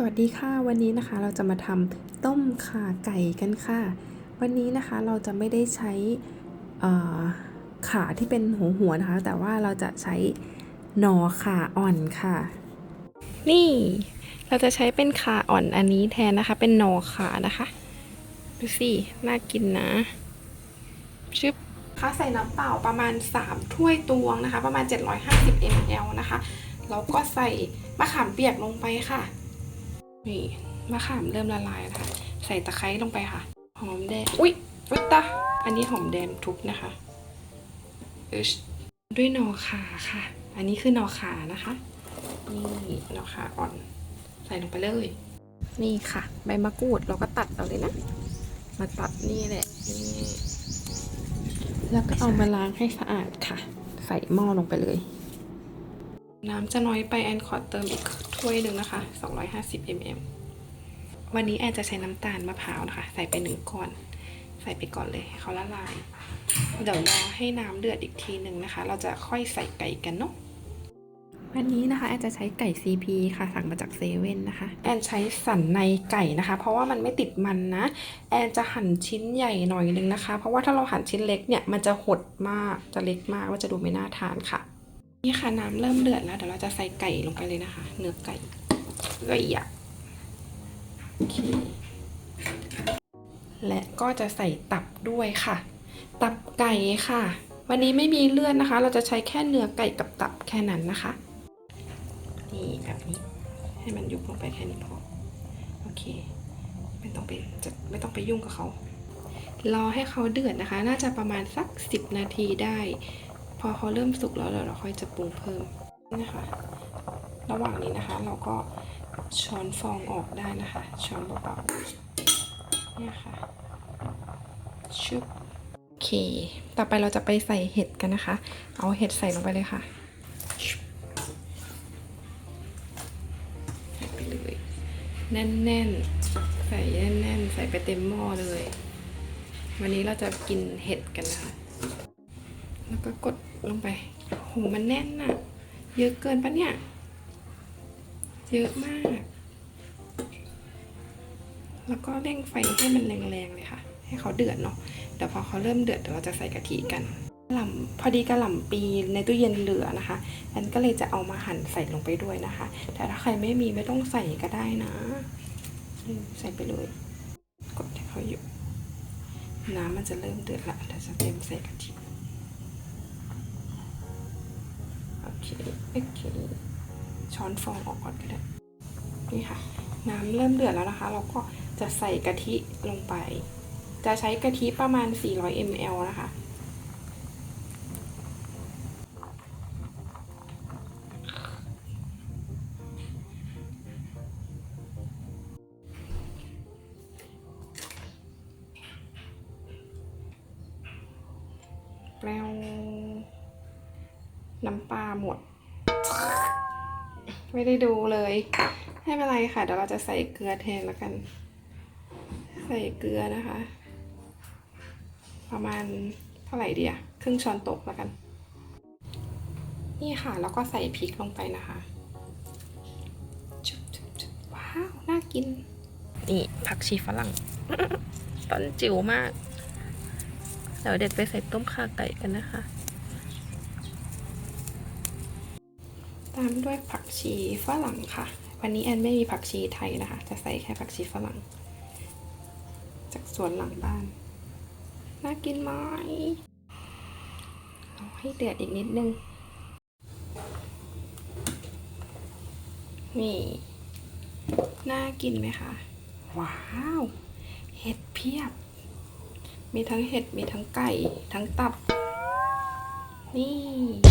สวัสดีค่ะวันนี้นะคะเราจะมาทำต้มข่าไก่กันค่ะ วันนี้นะคะเราจะไม่ได้ใช้เอ่อขาที่เป็นหัวหัวๆนะคะ แต่ว่าเราจะใช้หนอขาอ่อนค่ะ นี่เราจะใช้เป็นขาอ่อนอันนี้แทนนะคะ เป็นหนอขานะคะ ดูสิน่ากินนะชึบค่ะใส่น้ำเปล่าประมาณ 3 ถ้วยตวงนะคะ ประมาณ 750 ml นะคะแล้วก็ใส่มะขามเปียกลงไปค่ะ นี่มะขามเริ่มละลายแล้วค่ะใส่ตะไคร้ลงไปค่ะ หอมแดง อุ๊ยอุ๊ยตาอันนี้หอมแดงทุบนะคะอึชด้วยหนอขาค่ะ อันนี้คือหนอขานะคะ นี่หนอขาอ่อน ใส่ลงไปเลย นี่ค่ะ ใบมะกรูดเราก็ตัดเอาเลยนะ มาตัดนี่แหละนี่แล้วก็เอามาล้างให้สะอาดค่ะ ใส่หม้อลงไปเลย น้ำจะน้อยไปแอนขอเติมอีก ถ้วยหนึ่งนะคะ 250 ml วันนี้แอนจะใช้น้ำตาลมะพร้าวนะคะ ใส่ไปหนึ่งก้อน ใส่ไปก่อนเลยให้เขาละลาย เดี๋ยวรอให้น้ำเดือดอีกทีหนึ่งนะคะ เราจะค่อยใส่ไก่กันเนาะวันนี้นะคะแอนจะใช้ไก่ CP ค่ะสั่งมาจากเซเว่นนะคะ แอนใช้สันในไก่นะคะ เพราะว่ามันไม่ติดมันนะ แอนจะหั่นชิ้นใหญ่หน่อยนึงนะคะ เพราะว่าถ้าเราหั่นชิ้นเล็กเนี่ยมันจะหดมากจะเล็กมากว่าจะดูไม่น่าทานค่ะ นี่ค่ะน้ำเริ่มเดือดแล้วเดี๋ยวเราจะใส่ไก่ลงไปเลยนะคะ เนื้อไก่เอ้ยอะโอเคและก็จะใส่ตับด้วยค่ะ ตับไก่ค่ะ วันนี้ไม่มีเลือดนะคะ เราจะใช้แค่เนื้อไก่กับตับแค่นั้นนะคะนี่แบบนี้ให้มันยุบลงไปแค่นี้พอโอเค ไม่ต้องไปจะไม่ต้องไปยุ่งกับเขารอให้เขาเดือดนะคะ น่าจะประมาณสัก 10 นาทีได้ พอเขาเริ่มสุกแล้วเดี๋ยวเราค่อยจะปรุงเพิ่มนะคะ ระหว่างนี้นะคะเราก็ช้อนฟองออกได้นะคะ ช้อนเบาๆเนี่ยค่ะชึบโอเค ต่อไปเราจะไปใส่เห็ดกันนะคะ เอาเห็ดใส่ลงไปเลยค่ะใส่ไปเลยแน่นๆ ใส่แน่นๆ ใส่ไปเต็มหม้อเลย วันนี้เราจะกินเห็ดกันนะคะ แล้วก็กดลงไปโหมันแน่นน่ะเยอะเกินปะเนี่ย เยอะมาก แล้วก็เร่งไฟให้มันแรงๆเลยค่ะ ให้เขาเดือดเนาะเดี๋ยวพอเขาเริ่มเดือดเดี๋ยวเราจะใส่กะทิกันหล่ำพอดีกระหล่ำปีในตู้เย็นเหลือนะคะอันก็เลยจะเอามาหั่นใส่ลงไปด้วยนะคะ แต่ถ้าใครไม่มีไม่ต้องใส่ก็ได้นะ ใส่ไปเลย กดให้เขาอยู่ น้ำมันจะเริ่มเดือดละเดี๋ยวจะเต็มใส่กะทิ เคโอเค ช้อนฟองออกก่อนก็ได้ นี่ค่ะ น้ำเริ่มเดือดแล้วนะคะ เราก็จะใส่กะทิลงไป จะใช้กะทิประมาณ 400 ml นะคะแล้ว น้ำปลาหมด ไม่ได้ดูเลย ไม่เป็นไรค่ะ เดี๋ยวเราจะใส่เกลือแทนแล้วกัน ใส่เกลือนะคะ ประมาณเท่าไหร่ดีอะครึ่งช้อนโต๊ะแล้วกัน นี่ค่ะ แล้วก็ใส่พริกลงไปนะคะชุบชุบชุบว้าว น่ากิน นี่ผักชีฝรั่งตอนจิ๋วมาก เดี๋ยวเด็ดไปใส่ต้มข่าไก่กันนะคะ ตามด้วยผักชีฝรั่งค่ะ วันนี้แอนไม่มีผักชีไทยนะคะ จะใส่แค่ผักชีฝรั่ง จากสวนหลังบ้าน น่ากินไหมเอให้เดือดอีกนิดนึง นี่ น่ากินไหมคะ ว้าว เห็ดเพียบ มีทั้งเห็ด มีทั้งไก่ ทั้งตับ นี่